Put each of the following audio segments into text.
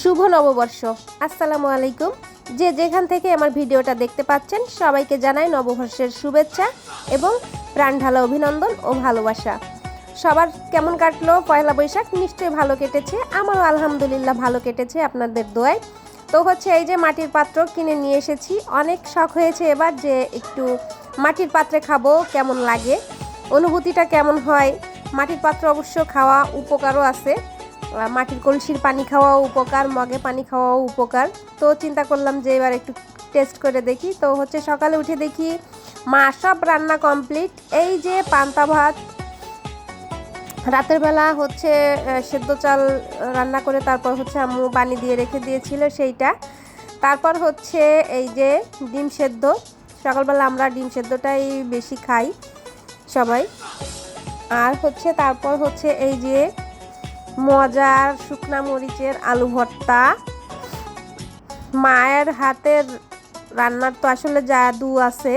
শুভ নববর্ষ। আসসালামু আলাইকুম। যে যেখান থেকে আমার ভিডিওটা দেখতে পাচ্ছেন, সবাইকে জানাই নববর্ষের শুভেচ্ছা এবং প্রাণ ঢালা অভিনন্দন ও ভালোবাসা। সবার কেমন কাটলো? পয়লা বৈশাখ নিশ্চয়ই ভালো কেটেছে। আমারও আলহামদুলিল্লাহ ভালো কেটেছে আপনাদের দোয়ায়। তো হচ্ছে এই যে মাটির পাত্র কিনে নিয়ে এসেছি। অনেক শখ হয়েছে এবার যে একটু মাটির পাত্রে খাব, কেমন লাগে? অনুভূতিটা কেমন হয়? মাটির পাত্র অবশ্য খাওয়া উপকারও আছে। মাটির কলসির পানি খাওয়াও উপকার, মগে পানি খাওয়াও উপকার। তো চিন্তা করলাম যে এবার একটু টেস্ট করে দেখি। তো হচ্ছে সকালে উঠে দেখি মা সব রান্না কমপ্লিট এই যে পান্তা ভাত, রাতের বেলা হচ্ছে সেদ্ধ চাল রান্না করে তারপর হচ্ছে আম্মু পানি দিয়ে রেখে দিয়েছিল সেইটা। তারপর হচ্ছে এই যে ডিম সেদ্ধ। সকালবেলা আমরা ডিম সেদ্ধটাই বেশি খাই সবাই। আর হচ্ছে তারপর হচ্ছে এই যে মজার শুকনা মরিচের আলু ভর্তা। মায়ের হাতের রান্নার তো আসলে জাদু আছে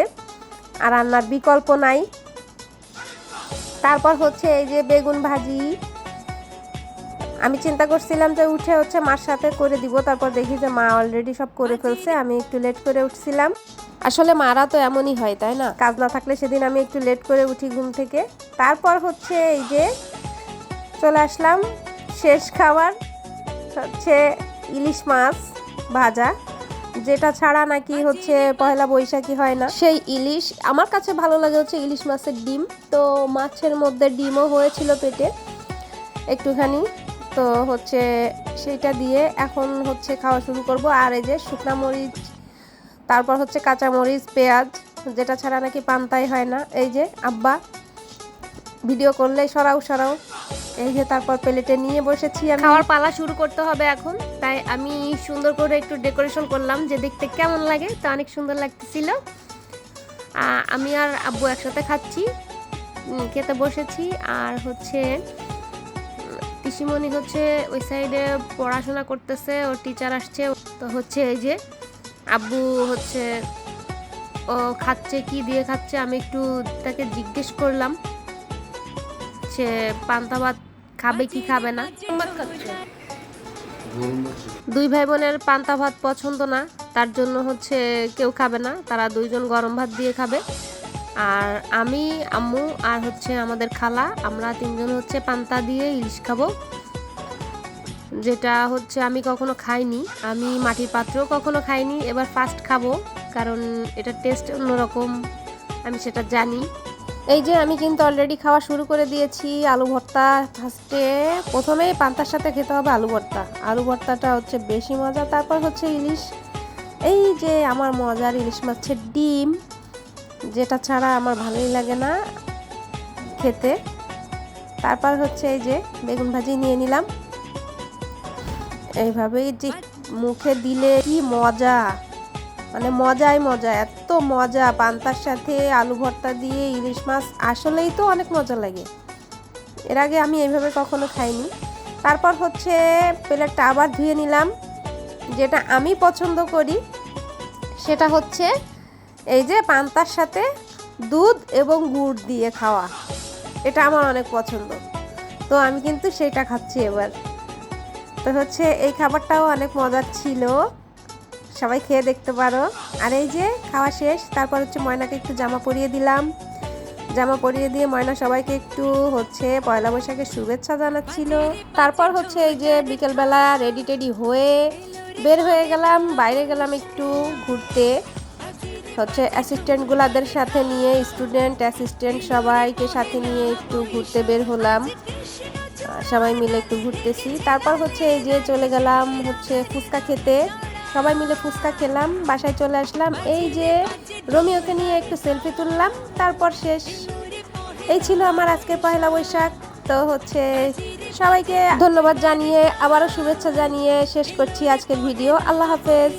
আর রান্নার বিকল্প নাই। তারপর হচ্ছে এই যে বেগুন ভাজি। আমি চিন্তা করছিলাম যে উঠে হচ্ছে মার সাথে করে দিব তারপর দেখি যে মা অলরেডি সব করে ফেলছে আমি একটু লেট করে উঠছিলাম। আসলে মারা তো এমনই হয় তাই না? কাজ না থাকলে সেদিন আমি একটু লেট করে উঠি ঘুম থেকে। তারপর হচ্ছে এই যে চলে আসলাম শেষ খাবার হচ্ছে ইলিশ মাছ ভাজা, যেটা ছাড়া নাকি হচ্ছে পয়লা বৈশাখী হয় না। সেই ইলিশ, আমার কাছে ভালো লাগে হচ্ছে ইলিশ মাছের ডিম। তো মাছের মধ্যে ডিমও হয়েছিল পেটে একটুখানি। তো হচ্ছে সেইটা দিয়ে এখন হচ্ছে খাওয়া শুরু করব। আর এই যে শুকনা মরিচ, তারপর হচ্ছে কাঁচা মরিচ, পেঁয়াজ, যেটা ছাড়া নাকি পান্তাই হয় না। এই যে আব্বা ভিডিও করলে সরাও সরাও। এই যে তারপর প্লেটে নিয়ে বসেছি আমি। খাওয়ার পালা শুরু করতে হবে এখন। তাই আমি সুন্দর করে একটু ডেকোরেশন করলাম যে দেখতে কেমন লাগে, তা অনেক সুন্দর লাগতেছিল। আমি আর আব্বু একসাথে খাচ্ছি খেতে বসেছি। আর হচ্ছে, পিসিমণি হচ্ছে ওই সাইডে পড়াশোনা করতেছে, ওর টিচার আসছে। তো হচ্ছে এই যে আব্বু হচ্ছে, ও খাচ্ছে, কি দিয়ে খাচ্ছে, আমি একটু তাকে জিজ্ঞেস করলাম। সে পান্তা ভাত খাবে কি খাবে না? দুই ভাই বোনের পান্তা ভাত পছন্দ না তার জন্য হচ্ছে কেউ খাবে না তারা দুইজন গরম ভাত দিয়ে খাবে। আর আমি আম্মু আর হচ্ছে আমাদের খালা আমরা তিনজন হচ্ছে পান্তা দিয়ে ইলিশ খাব। যেটা হচ্ছে আমি কখনো খাইনি আমি মাটির পাত্রেও কখনো খাইনি এবার ফার্স্ট খাব কারণ এটা টেস্ট অন্যরকম আমি সেটা জানি। এই যে আমি কিন্তু অলরেডি খাওয়া শুরু করে দিয়েছি, আলু ভর্তা। ফার্স্টে প্রথমেই পান্তার সাথে খেতে হবে আলু ভর্তা। আলু ভর্তাটা হচ্ছে বেশি মজা, তারপর হচ্ছে ইলিশ। এই যে আমার মজার ইলিশ মাছের ডিম, যেটা ছাড়া আমার ভালোই লাগে না খেতে। তারপর হচ্ছে এই যে বেগুন ভাজি নিয়ে নিলাম। এইভাবেই যে মুখে দিলে কি মজা। মানে মজাই মজা, এত মজা। পান্তার সাথে আলু ভর্তা দিয়ে ইলিশ মাছ, আসলেই তো অনেক মজা লাগে। এর আগে আমি এইভাবে কখনো খাইনি। তারপর হচ্ছে প্লেটটা আবার ধুয়ে নিলাম। যেটা আমি পছন্দ করি, সেটা হচ্ছে এই যে পান্তার সাথে দুধ এবং গুড় দিয়ে খাওয়া। এটা আমার অনেক পছন্দ। তো আমি কিন্তু সেটা খাচ্ছি এবার। তো হচ্ছে এই খাবারটাও অনেক মজার ছিল। সবাই খেয়ে দেখতে পারো। আর এই যে খাওয়া শেষ, তারপর হচ্ছে ময়নাকে একটু জামা পরিয়ে দিলাম। জামা পরিয়ে দিয়ে ময়না সবাইকে একটু হচ্ছে পয়লা বৈশাখের শুভেচ্ছা জানাচ্ছিল। তারপর হচ্ছে এই যে বিকেলবেলা রেডি টেডি হয়ে বের হয়ে গেলাম, বাইরে গেলাম একটু ঘুরতে। হচ্ছে অ্যাসিস্ট্যান্টগুলাদের সাথে নিয়ে স্টুডেন্ট অ্যাসিস্ট্যান্ট সবাইকে সাথে নিয়ে একটু ঘুরতে বের হলাম। সবাই মিলে একটু ঘুরতেছি। তারপর হচ্ছে এই যে চলে গেলাম হচ্ছে ফুচকা খেতে। সবাই মিলে ফুচকা খেলাম, বাসায় চলে আসলাম। এই যে রোমিওকে নিয়ে একটু সেলফি তুললাম, তারপর শেষ। এই ছিল আমার আজকের পয়লা বৈশাখ। তো হচ্ছে সবাইকে ধন্যবাদ জানিয়ে, আবারও শুভেচ্ছা জানিয়ে শেষ করছি আজকের ভিডিও। আল্লাহ হাফেজ।